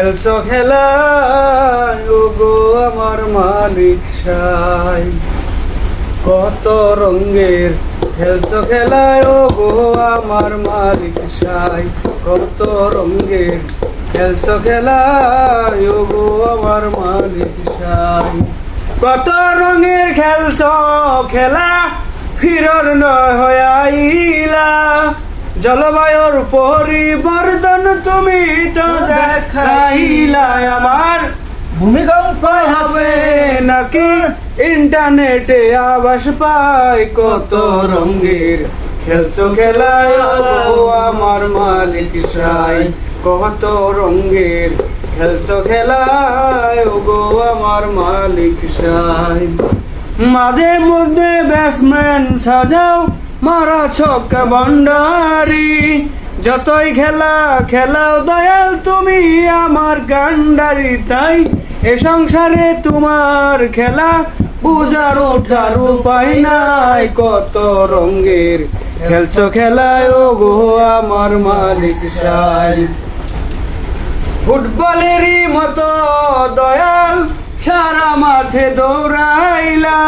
খেলছো খেলা গো আমার মালিক সাই। কত রঙের খেলছো খেলায় গো আমার মালিক সাই। কত রঙের খেলছো খেলায় গো আমার মালিক সাই। কত রঙের খেলছো খেলা, ফিরর নয় জলবায়ুর পরিবর্তন তুমি তো দেখাইলা আমার। ভূমিকম্প হবে নাকি ইন্টারনেটে আবাস পাই কত রঙের? খেলছো খেলায় আমার মালিক সাই। কত রঙের? খেলছো খেলায় গো আমার মালিক সাই। মাঝে মধ্যে ব্যাটসম্যান সাজাও। মারা ছক্কা বন্ডারি যতই খেলা, খেলাও দয়াল তুমি আমার গান্ডারি। তাই এ সংসারে তোমার খেলা বুঝার ওঠার উপায় নাই। কত রঙের খেলছো খেলায় ও গো আমার মালিক সাই। ফুটবলেরই মতো দয়াল সারা মাঠে দৌড়াইলা।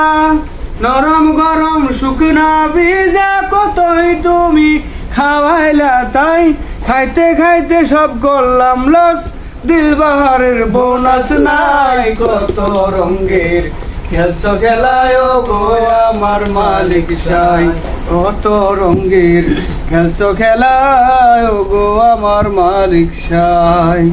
নরম গরম শুকনা ভিজা কতই তুমি? খাওয়াইলা তাই। খাইতে খাইতে সব করলাম লস দিলবাহারের বোনাস নাই কত রঙের। খেলছ খেলায় গো আমার মালিক সাই। কত রঙের। খেলছ খেলায় গো আমার মালিক সাই।